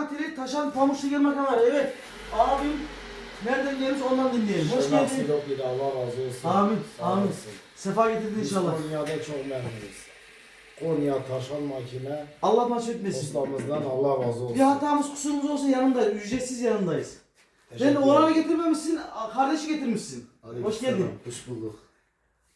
garantili taşan pamuk şeker makineleri. Evet. Abim nereden gelmiş ondan dinleyelim. Hoş geldin. Sinop bir Allah razı olsun. Amin, Sağ amin. olasın. Sefa getirdin Biz inşallah. Konya'da çok memnunuz. Konya taşan makine Allah nasip etmesin. ustamızdan Allah razı olsun. Bir hatamız kusurumuz olsa yanındayız. Ücretsiz yanındayız. Sen Teşekkür oğlanı ederim. getirmemişsin, kardeşi getirmişsin. Hoş geldin. Hoş bulduk.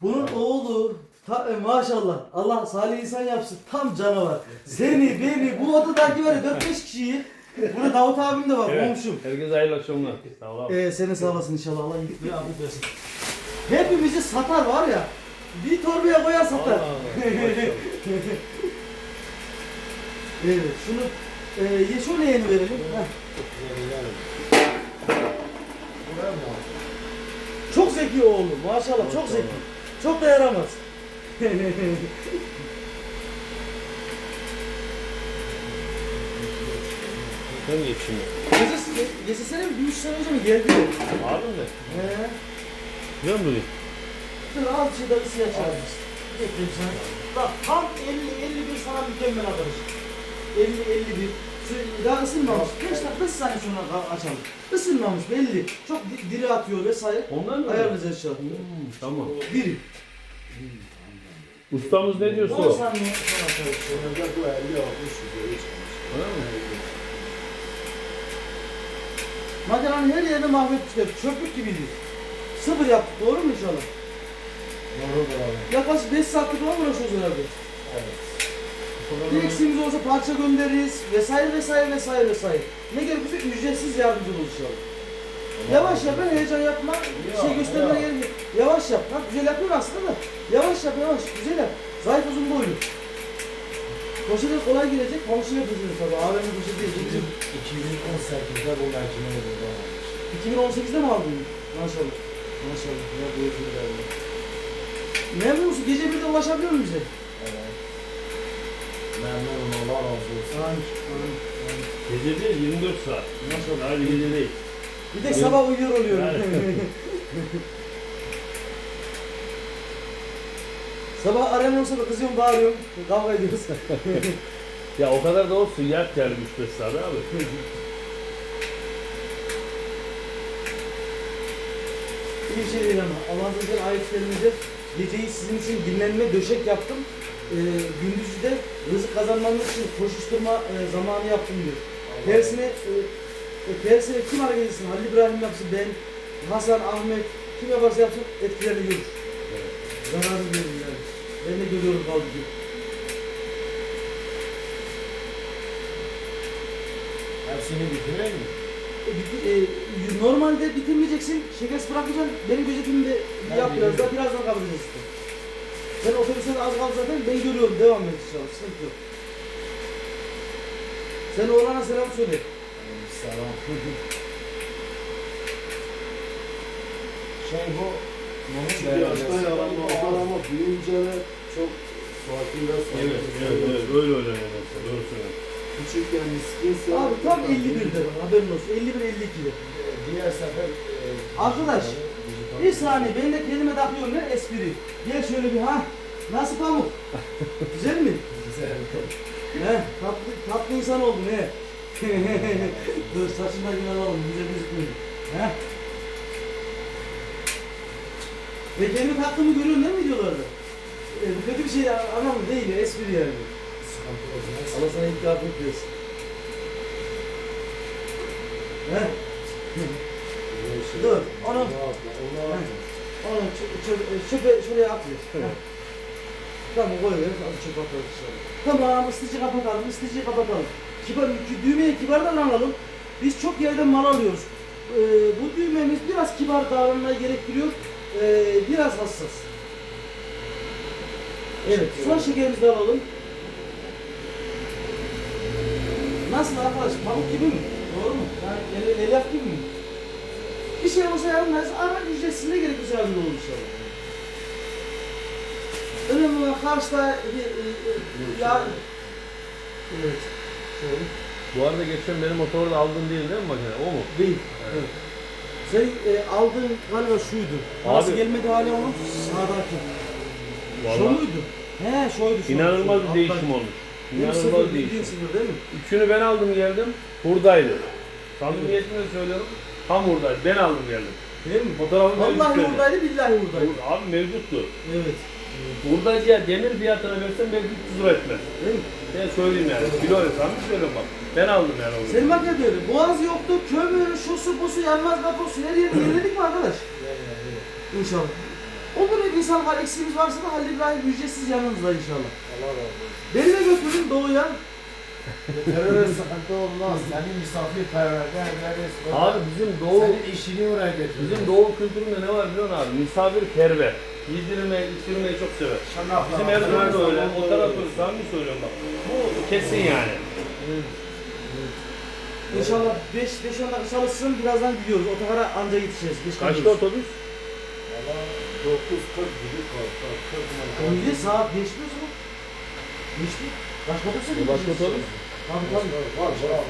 Bunun oğlu ta, e, maşallah Allah salih insan yapsın tam canavar. Seni beni bu odadaki ya 4-5 kişiyi Burada Davut abim de var komşum. Herkese hayırlı akşamlar. Sağ ol abi. Ee, seni sağ olasın inşallah Allah iyilik ve afiyet versin. Hepimizi satar var ya. Bir torbaya koyar satar. Allah Allah. evet şunu e, ye şu leğeni verelim. Heh. Çok zeki oğlum maşallah çok zeki. Çok da yaramaz. Ben geçeyim. Yesesene bir 3 sene önce mi geldi? Abi mi? He. Biliyor musun? Dur al bir şey de ısıya çağırmış. Getireyim sana. Bak tam 50 51 sana mükemmel arkadaş. 50 51. Şu- Daha ısınmamış. 5 dakika 5 saniye sonra açalım. Isınmamış belli. Çok di- diri atıyor vesaire. Ondan mı? Ayarlayacağız inşallah. Hmm, tamam. Diri. Ustamız ne diyorsa 10 o. saniye sonra açalım. Sonunda bu 50 60 yüzeye çıkmış. Öyle mi? Makinenin her yerine mahvetmişler. Çöplük gibiydi. Sıfır yaptık doğru mu inşallah? Doğrudur abi. Yaklaşık 5 saatlik falan uğraşıyoruz herhalde. Evet. Bir eksiğimiz olsa parça göndeririz vesaire vesaire vesaire vesaire. Ne gerekirse ücretsiz yardımcı oluruz inşallah. Yavaş yap, ben heyecan yapma, şey göstermene gerek yok. Yavaş yap, bak güzel yapıyorsun aslında da. Yavaş yap, yavaş, güzel yap. Zayıf uzun boylu. Poşete kolay girecek, pamukşu yapacağız tabii. AVM poşeti değil. Bizim 2018'de bu makineyi burada almış. 2018'de mi aldın? Maşallah. Maşallah. Ya bu yeterli Memnun musun? Gece bir de ulaşabiliyor musun bize? Evet. Memnunum Allah razı olsun. Amin. Gece değil 24 saat. Maşallah. Hadi gece değil. Bir de sabah uyuyor oluyorum. sabah olsa da kızıyorum bağırıyorum. Kavga ediyoruz. Ya o kadar da olsun yat yani 3-5 saat abi. Bir şey değil ama. Allah'ın izniyle geceyi sizin için dinlenme döşek yaptım. Ee, gündüzü de rızık kazanmanız için koşuşturma e, zamanı yaptım diyor. Tersine, e, e, tersine kim hareket etsin? Halil İbrahim yapsın, ben, Hasan, Ahmet, kim yaparsa yapsın etkilerini görür. Zararı görür yani. Ben de görüyorum kaldı diyor. Hepsini bitireyim mi? E, biti- e, normalde bitirmeyeceksin, şekersiz bırakacaksın. Benim gözetimimde Ben yap biraz daha, biliyorum. birazdan kabul edeceksin. Sen otobüste de az kaldı zaten, ben görüyorum, devam et inşallah, sıkıntı yok. Sen oğlana selam söyle. Selam. Şey bu yaranma, ama büyüyünce de çok sakin. Evet, evet, evet. Öyle öyle mesela. Doğru söylüyorsun. Küçükken miskinse... Abi tam 51'de bak, haberin olsun, 51-52'de. diğer sefer e, Arkadaş, dijital- Bir saniye, ben de kelime takıyorum, ne espri. Gel şöyle bir, ha, nasıl pamuk? Güzel mi? Güzel. He, tatlı, tatlı insan oldun he. Dur saçından yine alalım, bize gözükmüyor. He? Ve kendimi taktığımı görüyorsun değil mi videolarda? E, bu kötü bir şey anlamı değil, espri yani. Sıkıntı olmaz. Allah sana ilk afiyet versin. He? Dur, onu, Onu onu onu çöpe şuraya atıyor. Tamam koy ver, hadi çöpe atalım dışarı. Tamam, ısıtıcı kapatalım, ısıtıcıyı kapatalım. Kibar, ki- düğmeye kibar davranalım. Biz çok yerden mal alıyoruz. Ee, bu düğmemiz biraz kibar davranmayı gerektiriyor. Ee, biraz hassas. Evet, son şekerimizi de alalım. Nasıl arkadaş, pamuk gibi mi? Doğru mu? Yani el, elyaf gibi mi? Bir şey olsa yardım ara ücretsiz ne gerekirse yardımcı olur inşallah. Olan karşıda e, e, e, ya... Evet. Şöyle. Bu arada geçen benim motoru da aldın değil değil mi makine? O mu? Değil. Evet. Senin e, aldığın galiba şuydu. Abi- gelmedi hala onun? Sağdaki. Şu Vallahi muydu? He şuydu. şu. inanılmaz bir değişim olmuş. İnanılmaz bir iş. sıfır değil mi? Üçünü ben aldım geldim. Buradaydı. Samimiyetimle söylüyorum. Tam buradaydı. Ben aldım geldim. Değil mi? Fotoğrafı Vallahi mevcut buradaydı, billahi buradaydı. Abi mevcuttu. Evet. Buradacıya demir fiyatına versen belki 300 lira etmez. Değil mi? Ben söyleyeyim yani. Kilo samimi söylüyorum bak. Ben aldım yani onu. Senin makine de öyle. Boğaz yoktu, kömür, şusu, busu, yanmaz deposu, her yeri yerledik mi arkadaş? İnşallah. Olur bir insan var, eksiğimiz varsa da Halil İbrahim ücretsiz yanınızda inşallah. Allah razı olsun. Beni de götürün doğuya. Terör sıkıntı olmaz. Senin misafirperverden ederiz. Abi bizim doğu Senin işini oraya götürürüz. bizim doğu kültüründe ne var biliyor musun abi? Misafirperver. Yedirmeyi, içirmeyi çok sever. Şanapla. Bizim Erdoğan da öyle. O tarafı samimi söylüyorum bak. Bu kesin yani. İnşallah 5 5 10 dakika çalışsın birazdan gidiyoruz. Otogara anca yetişeceğiz. Geç Kaçta otobüs? Valla 9.40 gibi kalktı. 40 Öyle saat geçmiyor mu? Geçti. Başka otobüse mi Başka otobüs? Tabii tabii. Var var.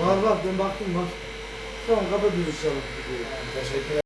Var var ben baktım var. Tamam kapatıyoruz inşallah. Teşekkür